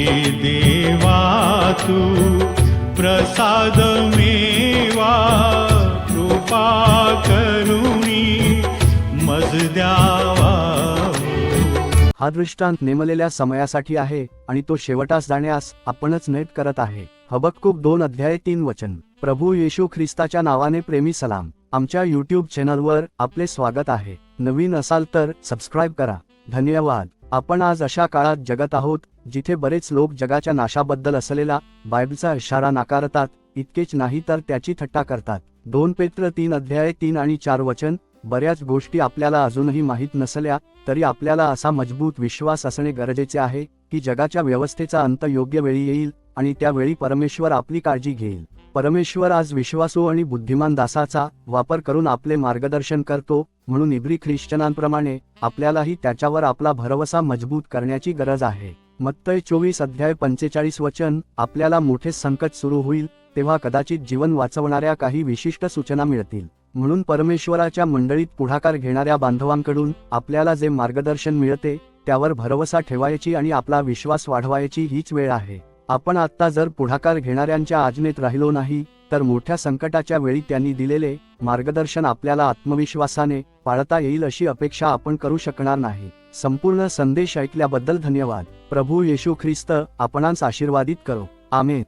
देवा तू प्रसाद मेवा कृपा करुणी मज द्यावा. हा दृष्टांत नेमलेल्या समयासाठी आहे आणि तो शेवटास जाण्यास आपणच नेट करत आहे. हबकूप दोन अध्याय तीन वचन. प्रभू येशू ख्रिस्ताच्या नावाने प्रेमी सलाम. आमच्या युट्यूब चॅनलवर आपले स्वागत आहे. नवीन असाल तर सबस्क्राईब करा. धन्यवाद. आपण आज अशा काळात जगत आहोत जिथे बरेच लोक जगाच्या नाशाबद्दल असलेला बायबलचा इशारा नाकारतात इतकेच नाही तर त्याची थट्टा करतात. दोन पेत्र तीन अध्याय तीन आणि चार वचन बऱ्याच गोष्टी आपल्याला अजूनही माहीत नसल्या तरी आपल्याला असा मजबूत विश्वास असणे गरजेचे आहे की जगाच्या व्यवस्थेचा अंत योग्य वेळी येईल आणि त्यावेळी परमेश्वर आपली काळजी घेईल. परमेश्वर आज विश्वासू आणि बुद्धिमान दासाचा वापर करून आपले मार्गदर्शन करतो म्हणून इब्री ख्रिश्चनांप्रमाणे आपल्यालाही त्याच्यावर आपला भरवसा मजबूत करण्याची गरज आहे. मत्तय चोवीस अध्याय पंचेचाळीस वचन आपल्याला मोठे संकट सुरू होईल तेव्हा कदाचित जीवन वाचवणाऱ्या काही विशिष्ट सूचना मिळतील. म्हणून परमेश्वराच्या मंडळीत पुढाकार घेणाऱ्या बांधवांकडून आपल्याला जे मार्गदर्शन मिळते त्यावर भरवसा ठेवायची आणि आपला विश्वास वाढवायची हीच वेळ आहे. आपण आत्ता जर पुढाकार घेणाऱ्यांच्या आज्ञेत राहिलो नाही तर मोठ्या संकटाच्या वेळी त्यांनी दिलेले मार्गदर्शन आपल्याला आत्मविश्वासाने पाळता येईल अशी अपेक्षा आपण करू शकणार नाही. संपूर्ण संदेश ऐकल्याबद्दल धन्यवाद. प्रभू येशू ख्रिस्त आपणांस आशीर्वादित करो. आमेन.